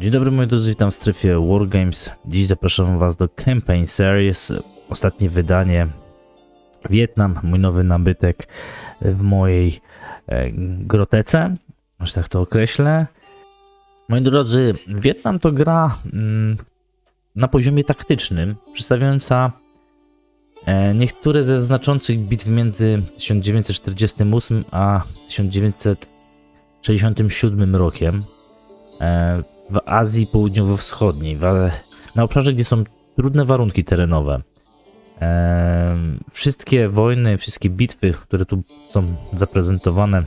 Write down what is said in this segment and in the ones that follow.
Dzień dobry moi drodzy, witam w strefie Wargames. Dziś zapraszam was do Campaign Series, ostatnie wydanie Wietnam, mój nowy nabytek w mojej e, grotece, że tak to określę. Moi drodzy, Wietnam to gra mm, na poziomie taktycznym, przedstawiająca e, niektóre ze znaczących bitw między 1948 a 1967 rokiem. E, w Azji Południowo-Wschodniej, na obszarze, gdzie są trudne warunki terenowe. Wszystkie wojny, wszystkie bitwy, które tu są zaprezentowane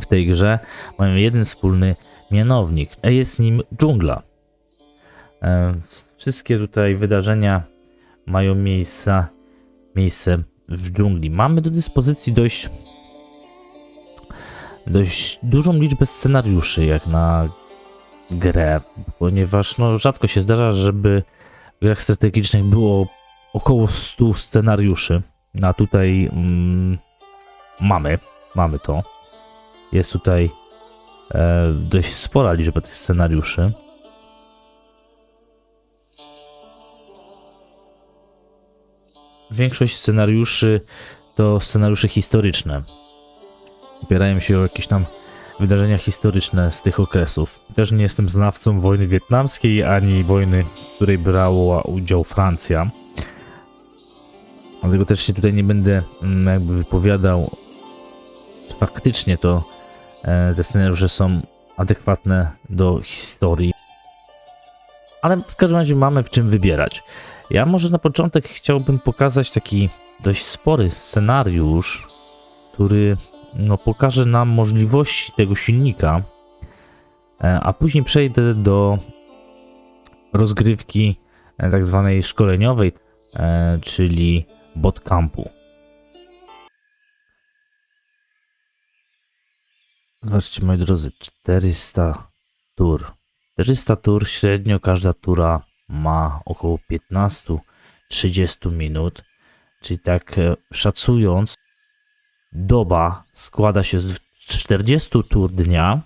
w tej grze, mają jeden wspólny mianownik, a jest nim dżungla. Wszystkie tutaj wydarzenia mają miejsca, miejsce w dżungli. Mamy do dyspozycji dość dość dużą liczbę scenariuszy, jak na grę, ponieważ no, rzadko się zdarza, żeby w grach strategicznych było około 100 scenariuszy. A tutaj mm, mamy, mamy to. Jest tutaj e, dość spora liczba tych scenariuszy. Większość scenariuszy to scenariusze historyczne. Opierają się o jakieś tam wydarzenia historyczne z tych okresów. Też nie jestem znawcą wojny wietnamskiej ani wojny, w której brała udział Francja. Dlatego też się tutaj nie będę mm, jakby wypowiadał, czy faktycznie to e, te scenariusze są adekwatne do historii. Ale w każdym razie mamy w czym wybierać. Ja może na początek chciałbym pokazać taki dość spory scenariusz, który no, pokaże nam możliwości tego silnika, e, a później przejdę do rozgrywki e, tak zwanej szkoleniowej, e, czyli botcampu. Zobaczcie moi drodzy, 400 tur. 400 tur średnio każda tura ma około 15-30 minut, czyli tak szacując doba składa się z 40 tur dnia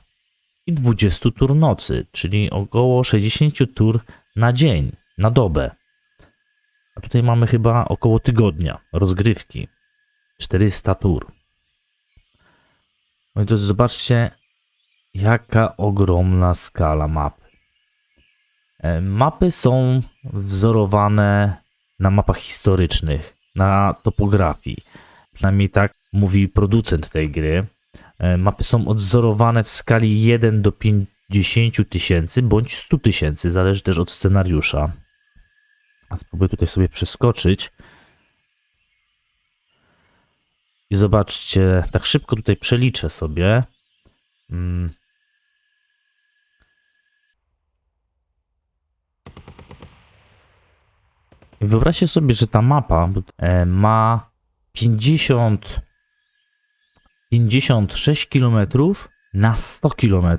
i 20 tur nocy, czyli około 60 tur na dzień, na dobę. A tutaj mamy chyba około tygodnia rozgrywki. 400 tur. No i to zobaczcie, jaka ogromna skala mapy. E, Mapy są wzorowane na mapach historycznych, na topografii. Przynajmniej tak mówi producent tej gry. E, Mapy są odzorowane w skali 1 do 50 tysięcy bądź 100 tysięcy, zależy też od scenariusza. A spróbuję tutaj sobie przeskoczyć. I zobaczcie, tak szybko tutaj przeliczę sobie. Mm. I wyobraźcie sobie, że ta mapa e, ma 50 56 km na 100 km.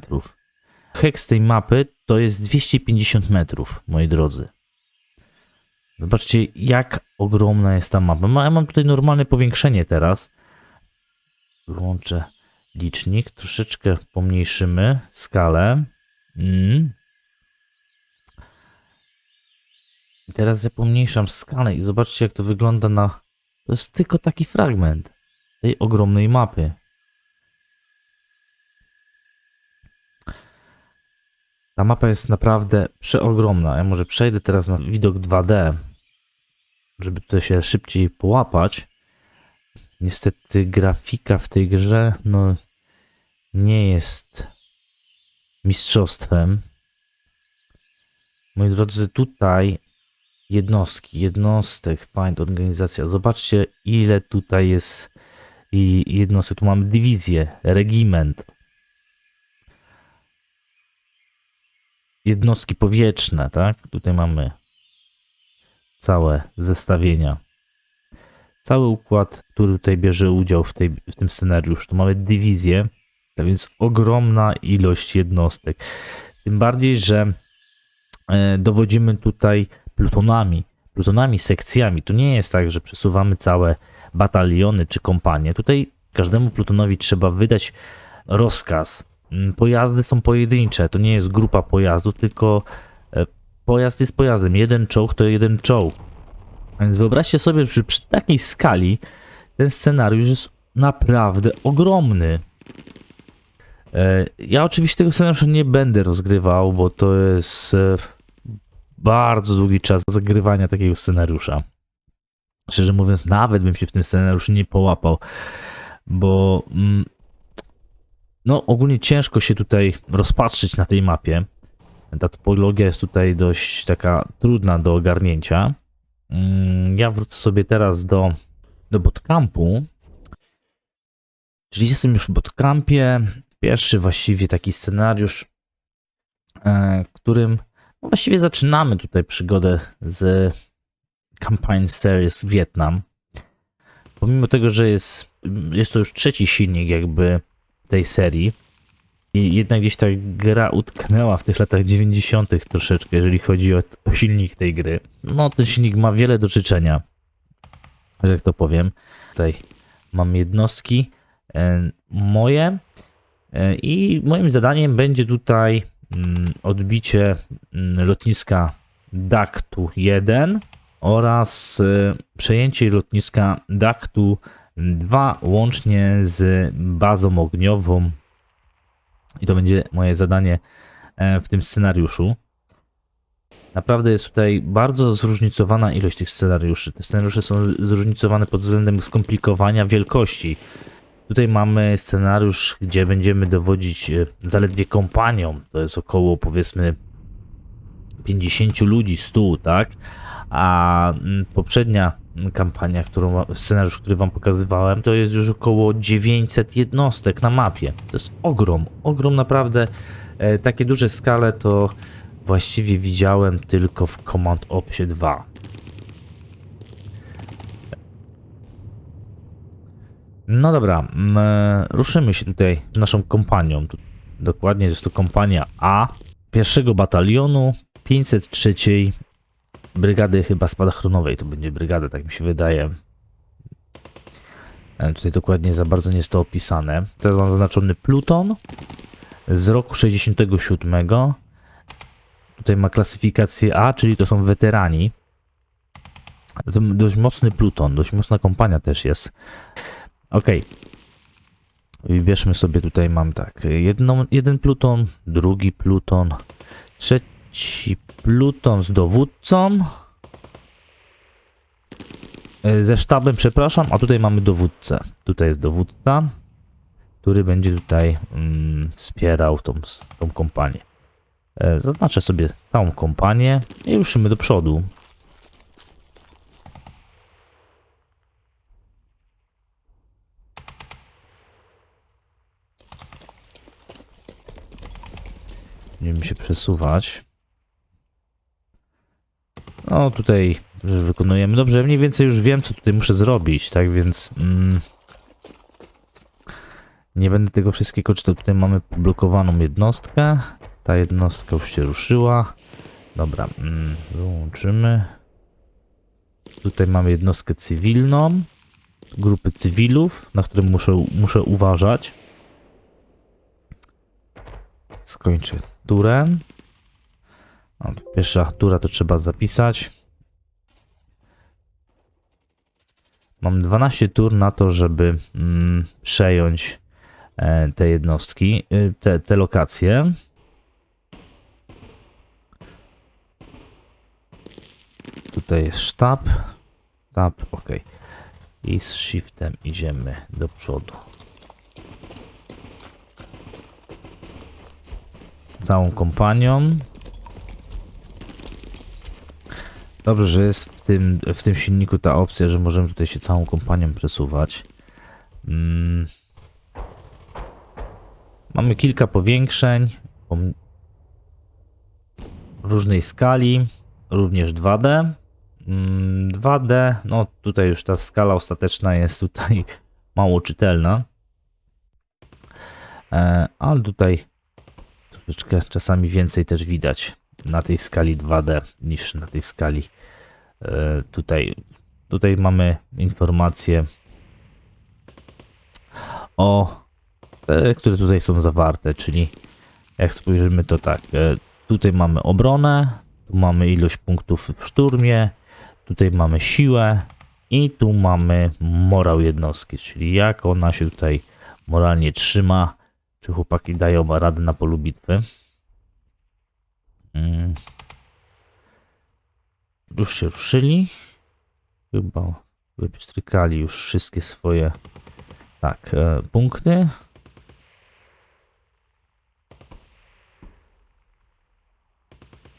Heks tej mapy to jest 250 metrów, moi drodzy. Zobaczcie, jak ogromna jest ta mapa. Ma- Ja mam tutaj normalne powiększenie teraz. Wyłączę licznik, troszeczkę pomniejszymy skalę. Mm. Teraz ja pomniejszam skalę i zobaczcie, jak to wygląda na. To jest tylko taki fragment tej ogromnej mapy. Ta mapa jest naprawdę przeogromna. Ja może przejdę teraz na widok 2D, żeby tutaj się szybciej połapać. Niestety grafika w tej grze no, nie jest mistrzostwem. Moi drodzy, tutaj jednostki, jednostek, find, organizacja. Zobaczcie, ile tutaj jest jednostek. Tu mamy dywizję, regiment, jednostki powietrzne, tak? Tutaj mamy całe zestawienia. Cały układ, który tutaj bierze udział w, tej, w tym scenariuszu. Tu mamy dywizję, A więc ogromna ilość jednostek. Tym bardziej, że e, dowodzimy tutaj plutonami, plutonami, sekcjami. To nie jest tak, że przesuwamy całe bataliony czy kompanie. Tutaj każdemu plutonowi trzeba wydać rozkaz. Mm, Pojazdy są pojedyncze, to nie jest grupa pojazdów, tylko e, pojazd jest pojazdem. Jeden czołg to jeden czołg. Więc wyobraźcie sobie, że przy takiej skali ten scenariusz jest naprawdę ogromny. E, Ja oczywiście tego scenariusza nie będę rozgrywał, bo to jest e, bardzo długi czas zagrywania takiego scenariusza. Szczerze mówiąc, nawet bym się w tym scenariuszu nie połapał, bo mm, no ogólnie ciężko się tutaj rozpatrzyć na tej mapie. Ta topologia jest tutaj dość taka trudna do ogarnięcia. Mm, Ja wrócę sobie teraz do, do bootcampu. Czyli jestem już w bootcampie. Pierwszy właściwie taki scenariusz, e, którym no właściwie zaczynamy tutaj przygodę z Campaign Series Vietnam. Pomimo tego, że jest, jest to już trzeci silnik jakby tej serii, i jednak gdzieś ta gra utknęła w tych latach 90. troszeczkę, jeżeli chodzi o, o silnik tej gry. No, ten silnik ma wiele do życzenia, że jak to powiem. Tutaj mam jednostki e, moje e, i moim zadaniem będzie tutaj mm, odbicie mm, lotniska Daktu 1 oraz e, przejęcie lotniska Daktu 2 łącznie z bazą ogniową i to będzie moje zadanie e, w tym scenariuszu. Naprawdę jest tutaj bardzo zróżnicowana ilość tych scenariuszy. Te scenariusze są zróżnicowane pod względem skomplikowania wielkości. Tutaj mamy scenariusz, gdzie będziemy dowodzić e, zaledwie kompanią. To jest około powiedzmy 50 ludzi, 100, tak? A mm, poprzednia kampania, którą, scenariusz, który wam pokazywałem, to jest już około 900 jednostek na mapie. To jest ogrom, ogrom naprawdę. E, takie duże skale to właściwie widziałem tylko w Command Opsie 2. No dobra, mm, e, ruszymy się tutaj naszą kompanią. Dokładnie jest to kompania A pierwszego batalionu 503 brygady chyba spadochronowej. To będzie brygada, tak mi się wydaje. E, Tutaj dokładnie za bardzo nie jest to opisane. Teraz mam zaznaczony Pluton z roku 67. Tutaj ma klasyfikację A, czyli to są weterani. To dość mocny Pluton, dość mocna kompania też jest. Ok. Wybierzmy sobie tutaj, mam tak, jedną, jeden Pluton, drugi Pluton, trzeci Pluton z dowódcą, E, ze sztabem, przepraszam, a tutaj mamy dowódcę. Tutaj jest dowódca, który będzie tutaj mm, wspierał tą, tą kompanię. E, Zaznaczę sobie całą kompanię i ruszymy do przodu. Będziemy się przesuwać. No tutaj wykonujemy. Dobrze, mniej więcej już wiem, co tutaj muszę zrobić, tak więc mm, nie będę tego wszystkiego czytał. Tutaj mamy poblokowaną jednostkę. Ta jednostka już się ruszyła. Dobra, mm, wyłączymy. Tutaj mamy jednostkę cywilną. Grupy cywilów, na które muszę, muszę uważać. Skończę turę. Pierwsza tura to trzeba zapisać. Mam 12 tur na to, żeby mm, przejąć e, te jednostki, y, te, te lokacje. Tutaj jest sztab. Tab, ok. I z shiftem idziemy do przodu. Całą kompanią. Dobrze, że jest w tym, w tym silniku ta opcja, że możemy tutaj się całą kompanią przesuwać. Mm. Mamy kilka powiększeń pom- różnej skali, również 2D. Mm, 2D, no tutaj już ta skala ostateczna jest tutaj mało czytelna. E, ale tutaj troszeczkę czasami więcej też widać na tej skali 2D niż na tej skali e, tutaj. Tutaj mamy informacje o te, które tutaj są zawarte, czyli jak spojrzymy to tak, e, tutaj mamy obronę, tu mamy ilość punktów w szturmie, tutaj mamy siłę i tu mamy morał jednostki, czyli jak ona się tutaj moralnie trzyma, czy chłopaki dają radę na polu bitwy. Mm. Już się ruszyli. Chyba wypstrykali już wszystkie swoje tak, e, punkty.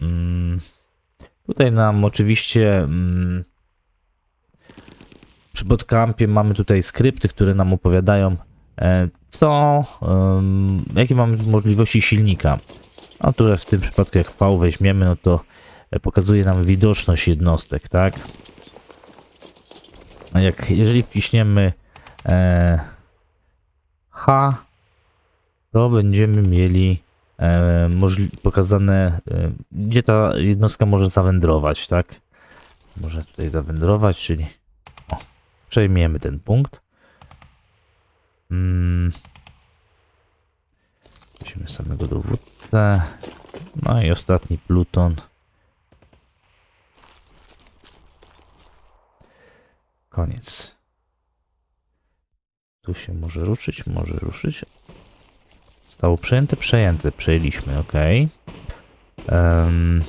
Mm. Tutaj nam oczywiście mm, przy podkampie mamy tutaj skrypty, które nam opowiadają e, co, jakie mamy możliwości silnika. No które w tym przypadku jak V weźmiemy, no to e, pokazuje nam widoczność jednostek, tak? Jak jeżeli wciśniemy e, H, to będziemy mieli e, pokazane, e, gdzie ta jednostka może zawędrować, tak? Może tutaj zawędrować, czyli o, przejmiemy ten punkt. Mm. Weźmy samego dowódcę. No i ostatni pluton. Koniec. Tu się może ruszyć, może ruszyć. Zostało przejęte, przejęte, przejęliśmy, ok. Em,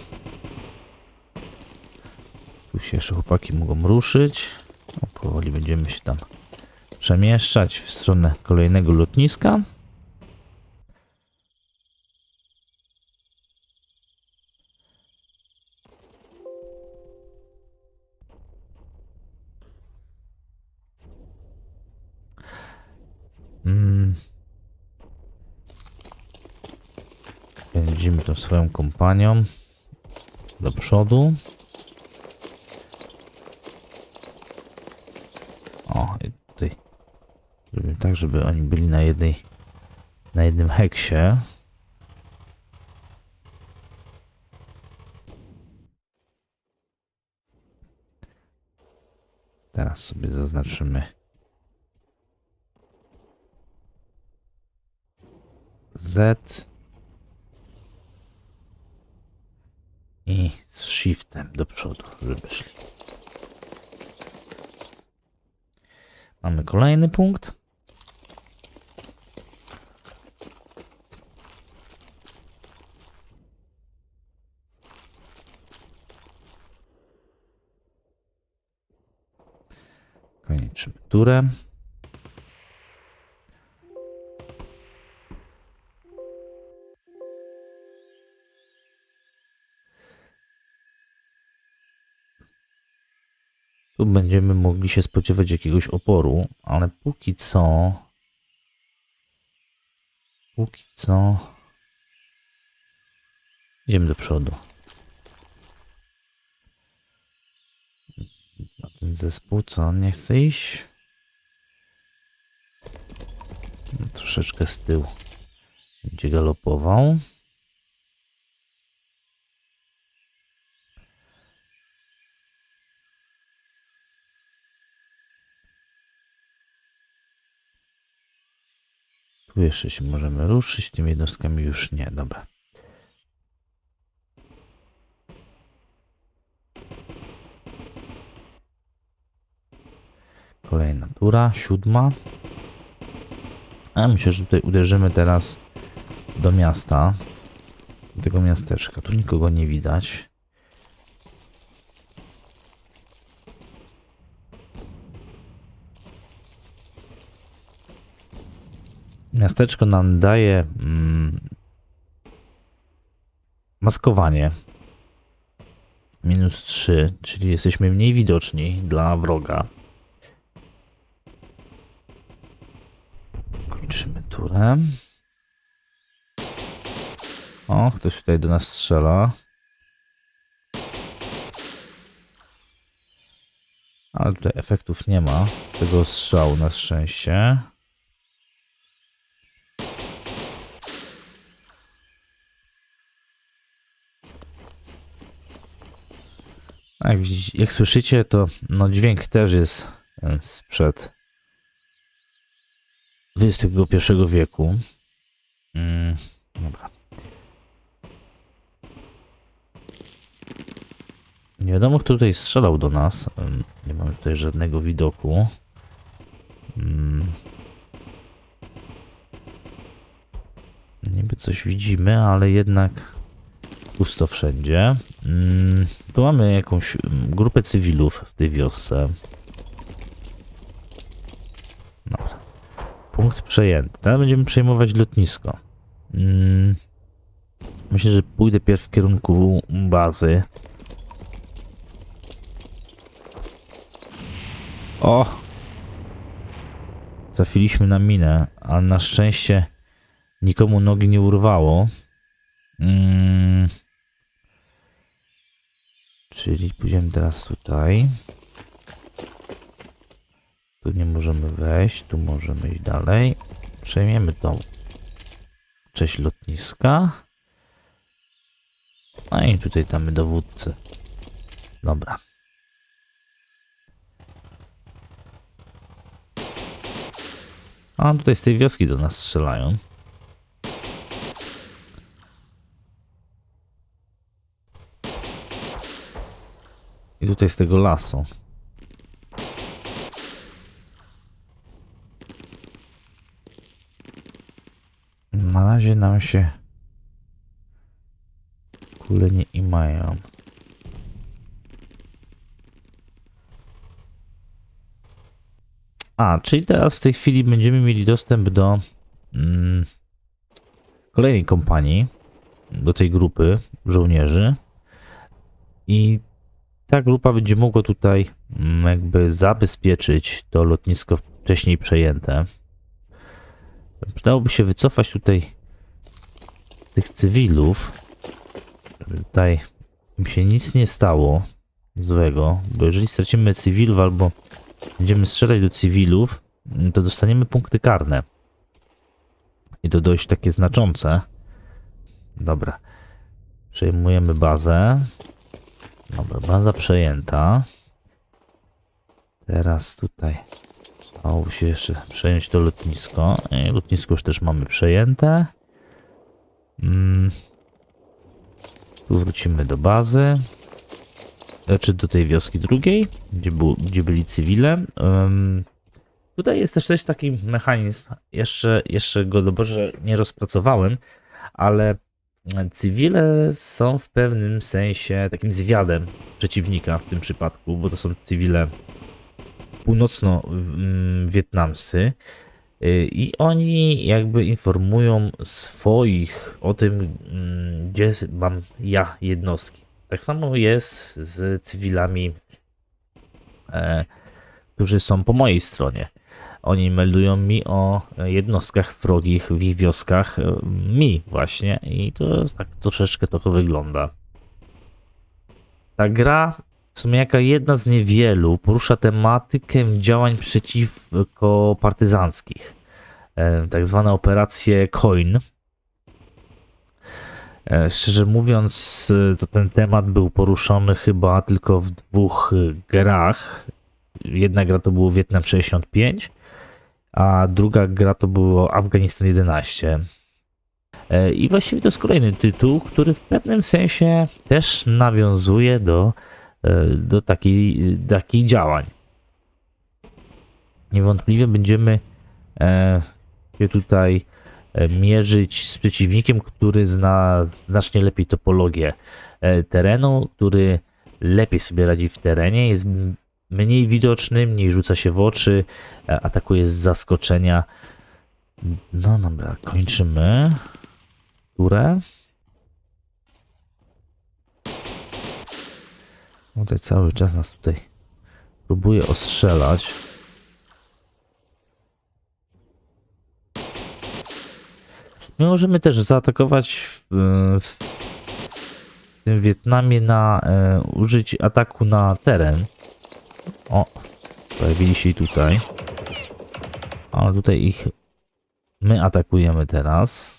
tu się jeszcze chłopaki mogą ruszyć. No, powoli będziemy się tam przemieszczać w stronę kolejnego lotniska. Pędzimy tą swoją kompanią do przodu. O, i tutaj zrobimy tak, żeby oni byli na jednej, na jednym heksie. Teraz sobie zaznaczymy Z i z shiftem do przodu, żeby szli. Mamy kolejny punkt. Kończymy turę. Będziemy mogli się spodziewać jakiegoś oporu, ale póki co. Póki co. Idziemy do przodu. A ten zespół co? Nie chce iść? No, troszeczkę z tyłu. Będzie galopował. Tu jeszcze się możemy ruszyć, tymi jednostkami już nie, dobra. Kolejna tura, siódma. A myślę, że tutaj uderzymy teraz do miasta. Do tego miasteczka. Tu nikogo nie widać. Miasteczko nam daje mm, maskowanie. Minus 3, czyli jesteśmy mniej widoczni dla wroga. Kończymy turę. O, ktoś tutaj do nas strzela. Ale tutaj efektów nie ma. Tego strzału na szczęście. Jak, jak słyszycie, to no, dźwięk też jest e, sprzed XXI wieku. Mm, dobra. Nie wiadomo, kto tutaj strzelał do nas. Nie mamy tutaj żadnego widoku. Mm. Niby coś widzimy, ale jednak pusto wszędzie. Mm, Tu mamy jakąś mm, grupę cywilów w tej wiosce. Dobra. Punkt przejęty. Teraz będziemy przejmować lotnisko. Mm, Myślę, że pójdę pierw w kierunku bazy. O! Trafiliśmy na minę, ale na szczęście nikomu nogi nie urwało. Mm. Czyli pójdziemy teraz tutaj. Tu nie możemy wejść, tu możemy iść dalej. Przejmiemy tą część lotniska. No i tutaj damy dowódcę. Dobra. A tutaj z tej wioski do nas strzelają. I tutaj z tego lasu. Na razie nam się kule nie imają. A, czyli teraz w tej chwili będziemy mieli dostęp do mm, kolejnej kompanii, do tej grupy żołnierzy. I ta grupa będzie mogła tutaj mm, jakby zabezpieczyć to lotnisko wcześniej przejęte. Przydałoby się wycofać tutaj tych cywilów, żeby tutaj im się nic nie stało złego, bo jeżeli stracimy cywilów albo będziemy strzelać do cywilów, mm, to dostaniemy punkty karne. I to dość takie znaczące. Dobra. Przejmujemy bazę. Dobra, baza przejęta. Teraz tutaj Dało się jeszcze przejąć to lotnisko. I lotnisko już też mamy przejęte. Mm. Tu wrócimy do bazy. Czy do tej wioski drugiej, gdzie, był, gdzie byli cywile. Ym, tutaj jest też, taki mechanizm. Jeszcze, jeszcze go dobrze nie rozpracowałem, ale cywile są w pewnym sensie takim zwiadem przeciwnika w tym przypadku, bo to są cywile północno-wietnamscy y, i oni jakby informują swoich o tym, mm, gdzie mam ja jednostki. Tak samo jest z cywilami, e, którzy są po mojej stronie. Oni meldują mi o jednostkach wrogich w ich wioskach, e, mi właśnie, i to tak troszeczkę to wygląda. Ta gra w sumie jaka jedna z niewielu porusza tematykę działań przeciwko partyzanckich. E, tak zwane operacje COIN. E, szczerze mówiąc, to ten temat był poruszony chyba tylko w dwóch grach. Jedna gra to było Wietnam 65, a druga gra to było Afganistan 11. E, I właściwie to jest kolejny tytuł, który w pewnym sensie też nawiązuje do e, do takiej, takich działań. Niewątpliwie będziemy e, się tutaj mierzyć z przeciwnikiem, który zna znacznie lepiej topologię terenu, który lepiej sobie radzi w terenie, jest mniej widoczny, mniej rzuca się w oczy, e, atakuje z zaskoczenia. No dobra, kończymy turę. No Tutaj cały czas nas tutaj próbuje ostrzelać. My możemy też zaatakować w, w tym Wietnamie na e, użyć ataku na teren. O, pojawili się tutaj. Ale tutaj ich my atakujemy teraz.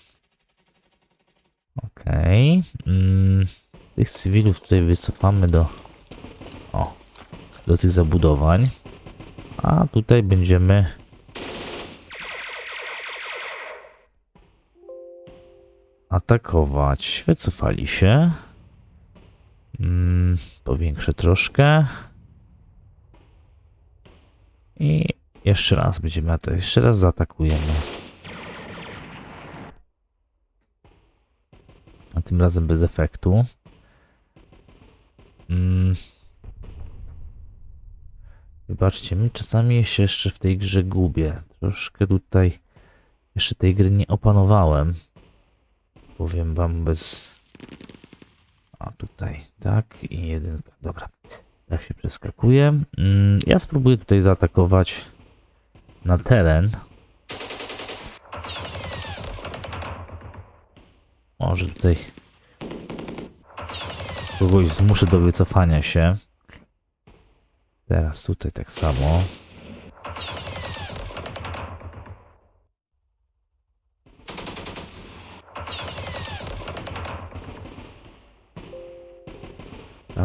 Okej. Mm, tych cywilów tutaj wycofamy do do tych zabudowań. A tutaj będziemy atakować. Wycofali się. Mm, powiększę troszkę. I jeszcze raz będziemy atakować. Jeszcze raz zaatakujemy. A tym razem bez efektu. Mm. Wybaczcie, mi czasami się jeszcze w tej grze gubię. Troszkę tutaj jeszcze tej gry nie opanowałem. Powiem wam bez... A tutaj, tak i jeden. Dobra, tak się przeskakuje. Mm, ja spróbuję tutaj zaatakować na teren. Może tutaj kogoś zmuszę do wycofania się. Teraz tutaj tak samo.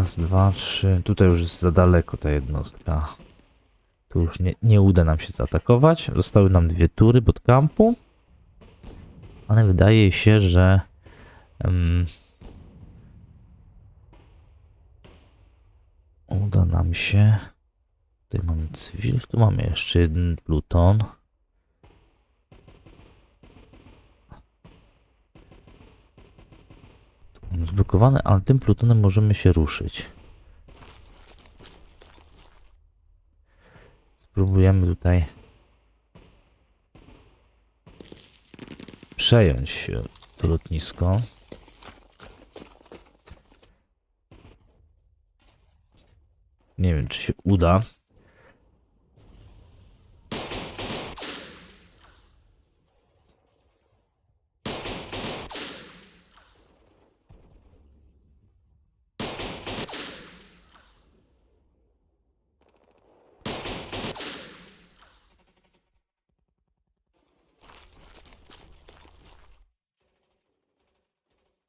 Raz, dwa, trzy. Tutaj już jest za daleko ta jednostka. Tu już nie, nie uda nam się zaatakować. Zostały nam dwie tury pod kampu. Ale wydaje się, że em, uda nam się. Tutaj mamy cywil, tu mamy jeszcze jeden pluton. Zblokowany, ale tym plutonem możemy się ruszyć. Spróbujemy tutaj przejąć e, to lotnisko. Nie wiem, czy się uda.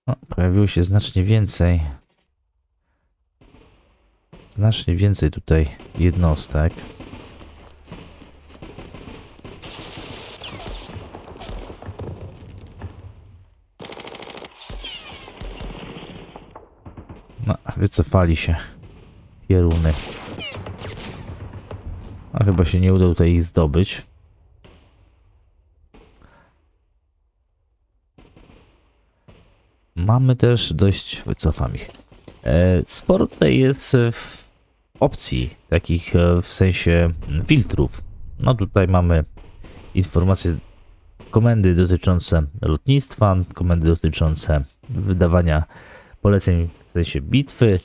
O, pojawiło się znacznie więcej. Znacznie więcej tutaj jednostek. No, wycofali się. Pieruny. A chyba się nie uda tutaj ich zdobyć. Mamy też dość... Wycofam ich. E, Sporo tutaj jest e, opcji takich e, w sensie mm, filtrów. No tutaj mamy informacje, komendy dotyczące lotnictwa, komendy dotyczące wydawania poleceń w sensie bitwy,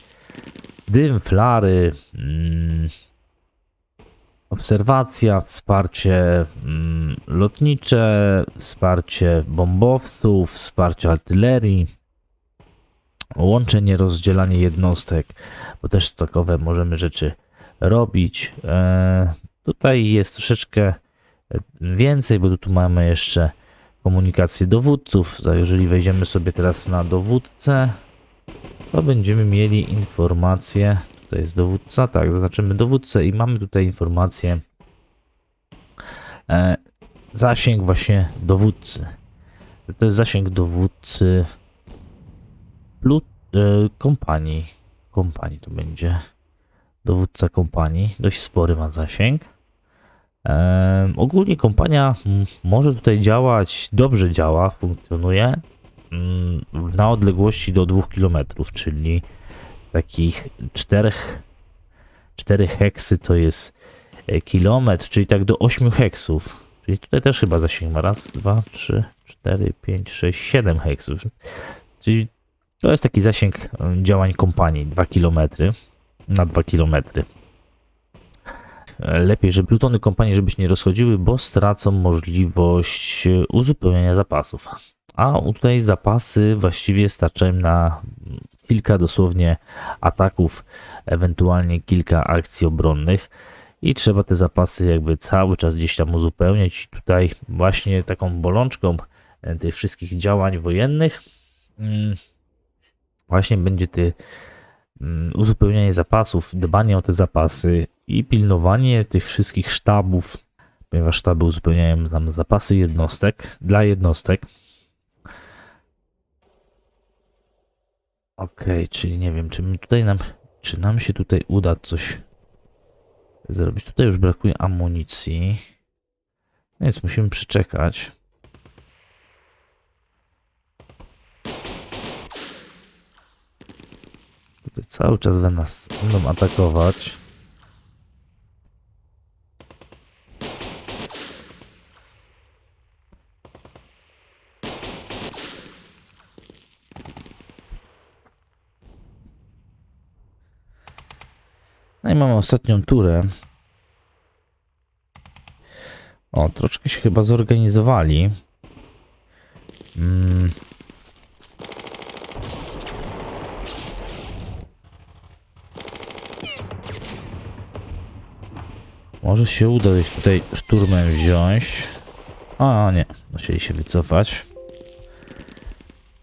dym, flary, mm, obserwacja, wsparcie mm, lotnicze, wsparcie bombowców, wsparcie artylerii, łączenie, rozdzielanie jednostek, bo też takowe możemy rzeczy robić. E, tutaj jest troszeczkę więcej, bo tu mamy jeszcze komunikację dowódców. Jeżeli wejdziemy sobie teraz na dowódcę, to będziemy mieli informację. Tutaj jest dowódca, tak, zaznaczymy dowódcę i mamy tutaj informację. E, zasięg właśnie dowódcy. To jest zasięg dowódcy plut, e, kompanii. Kompanii to będzie. Dowódca kompanii. Dość spory ma zasięg. E, ogólnie kompania może tutaj działać, dobrze działa, funkcjonuje mm, na odległości do 2 km, czyli takich 4, 4 heksy to jest e, kilometr, czyli tak do 8 heksów. Czyli tutaj też chyba zasięg ma raz, dwa, trzy, cztery, pięć, sześć, siedem heksów. Czyli to jest taki zasięg e, działań kompanii 2 km na 2 km. Lepiej, żeby plutony kompanii żeby się nie rozchodziły, bo stracą możliwość e, uzupełniania zapasów. A tutaj zapasy właściwie starczają na kilka dosłownie ataków, ewentualnie kilka akcji obronnych i trzeba te zapasy jakby cały czas gdzieś tam uzupełniać. Tutaj właśnie taką bolączką e, tych wszystkich działań wojennych mm, właśnie będzie ty, mm, uzupełnianie zapasów, dbanie o te zapasy i pilnowanie tych wszystkich sztabów, ponieważ sztaby uzupełniają nam zapasy jednostek dla jednostek. Okej, czyli nie wiem, czy my tutaj nam, czy nam się tutaj uda coś zrobić. Tutaj już brakuje amunicji, więc musimy przeczekać. Tutaj cały czas będą nas będą atakować. No i mamy ostatnią turę. O, troszkę się chyba zorganizowali. Mm. Może się uda ich tutaj szturmem wziąć. A nie, musieli się wycofać.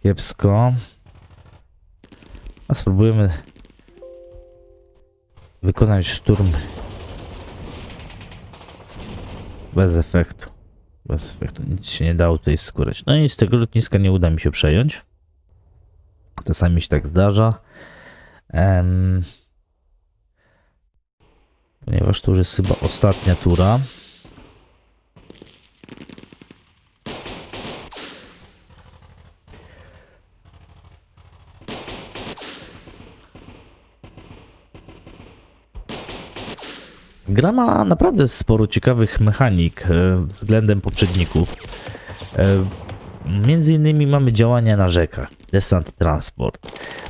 Kiepsko. A spróbujemy wykonać szturm bez efektu. Bez efektu. Nic się nie dało tutaj skórać. No i z tego lotniska nie uda mi się przejąć. Czasami się tak zdarza. Em, ponieważ to już jest chyba ostatnia tura. Gra ma naprawdę sporo ciekawych mechanik e, względem poprzedników. E, między innymi mamy działania na rzekach, desant, transport.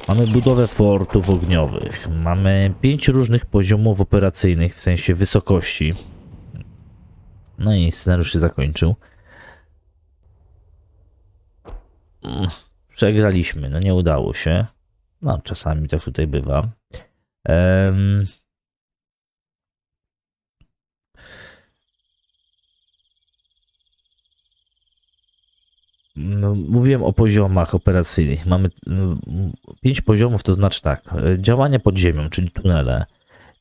Mamy budowę fortów ogniowych. Mamy pięć różnych poziomów operacyjnych w sensie wysokości. No i scenariusz się zakończył. Przegraliśmy, no nie udało się. No, czasami tak tutaj bywa. Em, Mówiłem o poziomach operacyjnych. Mamy mm, pięć poziomów, to znaczy tak, działania pod ziemią, czyli tunele,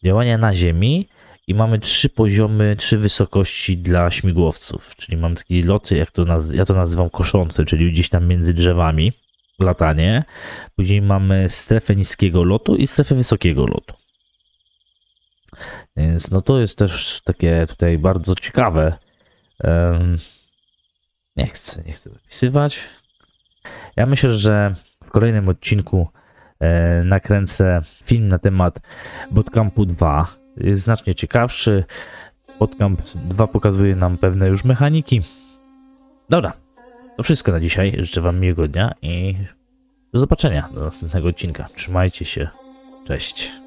działania na ziemi i mamy trzy poziomy, trzy wysokości dla śmigłowców, czyli mamy takie loty, jak to naz- ja to nazywam koszące, czyli gdzieś tam między drzewami, latanie. Później mamy strefę niskiego lotu i strefę wysokiego lotu. Więc no to jest też takie tutaj bardzo ciekawe. Em, nie chcę, nie chcę zapisywać. Ja myślę, że w kolejnym odcinku e, nakręcę film na temat Bootcampu 2. Jest znacznie ciekawszy. Bootcamp 2 pokazuje nam pewne już mechaniki. Dobra, to wszystko na dzisiaj. Życzę Wam miłego dnia i do zobaczenia do następnego odcinka. Trzymajcie się. Cześć.